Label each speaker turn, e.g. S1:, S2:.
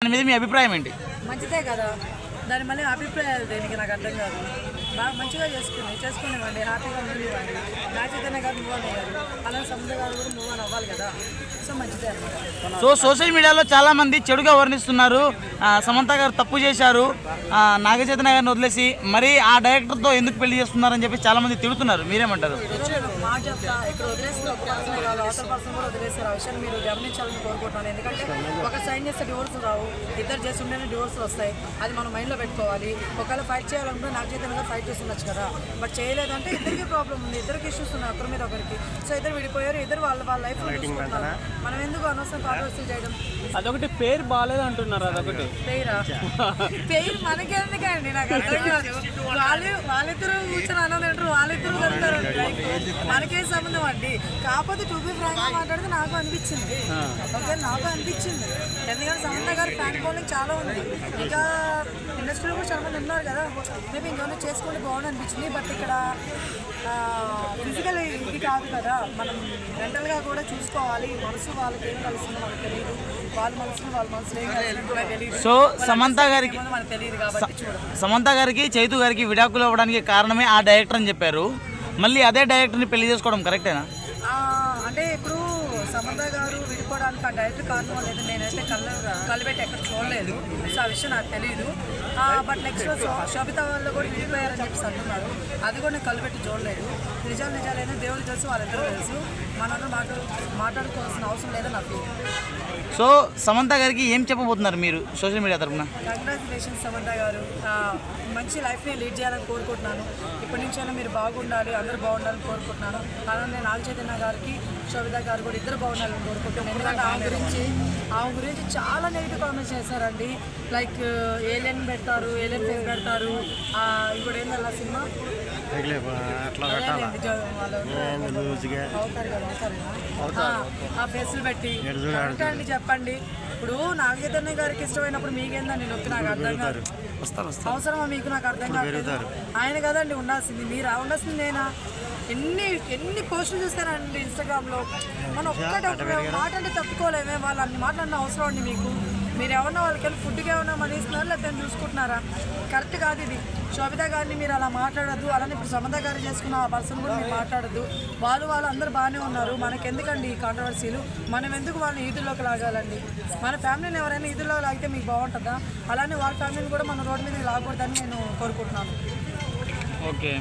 S1: దాని మీద మీ అభిప్రాయం ఏంటి?
S2: మంచిదే కదా. దాని మళ్ళీ అభిప్రాయాలు దేనికి నాకు అర్థం కాదు. బాగా మంచిగా చేసుకుని చేసుకునేవ్వండి హ్యాపీగా ఉండేవాడి నా చైతన్య గారు మూవ్ అయ్యారు. అలాగే సముద్ర గారు కూడా మూవ్ అని అవ్వాలి కదా. సో మంచిదే అనమాట
S1: సో సోషల్ మీడియాలో చాలా మంది చెడుగా వర్ణిస్తున్నారు. సమంత గారు తప్పు చేశారు. ఆ, నాగ చైతన్య గారిని వదిలేసి మరి ఆ డైరెక్టర్తో ఎందుకు పెళ్ళి చేస్తున్నారని చెప్పి చాలా మంది తిడుతున్నారు. మీరేమంటారు?
S2: మాట చెప్తా ఇక్కడ వదిలేస్తే ఒక పర్సనే కాదు అవతల పర్సన్ కూడా వదిలేస్తారు. ఆ విషయాన్ని మీరు గమనించాలని కోరుకుంటున్నాను. ఎందుకంటే ఒక సైన్ చేస్తే డివోర్స్ రావు. ఇద్దరు చేసి ఉంటేనే డివోర్స్ వస్తాయి. అది మనం మైండ్లో పెట్టుకోవాలి. ఒకవేళ ఫైట్ చేయాలనుకుంటే నాకు చేతనగా ఫైట్ చేసి ఉండొచ్చు కదా. బట్ చేయలేదంటే ఇద్దరికి ప్రాబ్లం ఉంది. ఇద్దరికి ఇష్యూస్ ఉన్నాయి ఒకరి మీద ఒకరికి. సో ఇద్దరు విడిపోయారు. ఇద్దరు వాళ్ళ వాళ్ళ లైఫ్ మనం ఎందుకు అనవసరం కాంట్రవర్సీ చేయడం?
S3: అదొకటి పేరు బాగాలేదు అంటున్నారు అదొకటి.
S2: పేరా? పేరు మనకెందుకండి నాకు అర్థం కాదు. వాళ్ళు వాళ్ళిద్దరూ కూర్చొని అన్నం తింటారు వాళ్ళిద్దరూ కలుగుతారు మనకే సంబంధం అండి? కాకపోతే టూ బి ఫ్రాంక్ మాట్లాడితే నాకు అనిపించింది. ఓకే నాకు అనిపించింది. ఎందుకంటే సమంత గారి ఫ్యాన్ ఫాలోయింగ్ చాలా ఉంది. ఇంకా ఇండస్ట్రీలో కూడా చాలా మంది ఉన్నారు కదా. మేబీ ఇంకేమైనా చేసుకుంటే బాగుంది అనిపించింది బట్ ఇక్కడ ఫిజికల్ ఇది కాదు కదా. మనం మెంటల్గా కూడా చూసుకోవాలి. మనసు వాళ్ళకి ఏం కలిసిందో మనకు తెలియదు వాళ్ళ మనసులో వాళ్ళ మనసులో ఏం మనకు తెలియదు
S1: సో సమంత గారికి
S2: మనకు తెలియదు కాబట్టి
S1: సమంత గారికి చైతు గారికి విడాకులు అవ్వడానికి కారణమే ఆ డైరెక్టర్ అని చెప్పారు. మళ్ళీ అదే డైరెక్టర్ని పెళ్ళి చేసుకోవడం కరెక్టేనా
S2: అంటే ఇప్పుడు సమంత గారు విడిపోవడానికి ఆ డైరెక్ట్ కారణం లేదు నేనైతే కళ్ళ కలిపెట్టి ఎక్కడ చూడలేదు. విషయం నాకు తెలియదు బట్ నెక్స్ట్ శోభిత వాళ్ళు కూడా విడిపోయారని చెప్పేసి అంటున్నారు అది కూడా నేను కలిపెట్టి చూడలేదు. నిజాలు నిజాలైనా దేవుడు తెలుసు వాళ్ళిద్దరూ తెలుసు. మనందరూ మాట్లాడు మాట్లాడుకోవాల్సిన అవసరం లేదని నా ఫీలింగ్
S1: సో సమంత గారికి ఏం చెప్పబోతున్నారు మీరు సోషల్ మీడియా తరపున
S2: కంగ్రాచులేషన్స్ సమంత గారు. ఆ, మంచి లైఫ్ని లీడ్ చేయాలని కోరుకుంటున్నాను. ఇప్పటి నుంచైనా మీరు బాగుండాలి అందరూ బాగుండాలని కోరుకుంటున్నాను. అలానే నేను నాగ చైతన్య గారికి శోభిత గారు కూడా ఇద్దరు బాగుండాలని కోరుకుంటున్నాను. ఎందుకంటే ఆమె గురించి ఆమె గురించి చాలా నెగిటివ్ కామెంట్స్ చేశారండి. లైక్ ఏలియన్ పెడతారు ఏలియన్ ఫేస్ పెడతారు. ఆ, ఇప్పుడు సినిమా? కదా అవుతారు కదా. ఆ, ఫేస్లు పెట్టి. చెప్పండి. ఇప్పుడు నాగ చైతన్య గారికి ఇష్టమైనప్పుడు మీకేందండి నొప్పి? నాకు అర్థం కాదు. అవసరమా మీకు? నాకు అర్థం కాదు ఆయన కదండి ఉండాల్సింది. మీరు? ఉండాల్సింది నేనా ఎన్ని ఎన్ని పోస్టులు చూస్తానండి ఇన్స్టాగ్రామ్లో మనం ఒక్కటి ఒక్క మాట అంటే తప్పుకోలేమే వాళ్ళు అన్ని మాట్లాడిన అవసరం అండి మీకు. మీరు ఏమన్నా వాళ్ళకి వెళ్ళి ఫుడ్కి ఏమన్నా మనీ ఇస్తున్నారా? లేకపోతే చూసుకుంటున్నారా? కరెక్ట్ కాదు ఇది. శోభిత గారిని మీరు అలా మాట్లాడద్దు. అలానే ఇప్పుడు సమత గారు చేసుకున్న ఆ పర్సన్ కూడా మీరు మాట్లాడద్దు. వాళ్ళు వాళ్ళు అందరూ బాగానే ఉన్నారు. మనకెందుకండి ఈ కాంట్రవర్సీలు మనం ఎందుకు వాళ్ళని ఈదుల్లోకి లాగాలండి? మన ఫ్యామిలీని ఎవరైనా ఈదుల్లో లాగితే మీకు బాగుంటుందా? అలానే వాళ్ళ ఫ్యామిలీని కూడా మన రోడ్డు మీద లాగకూడదని నేను కోరుకుంటున్నాను.
S1: ఓకే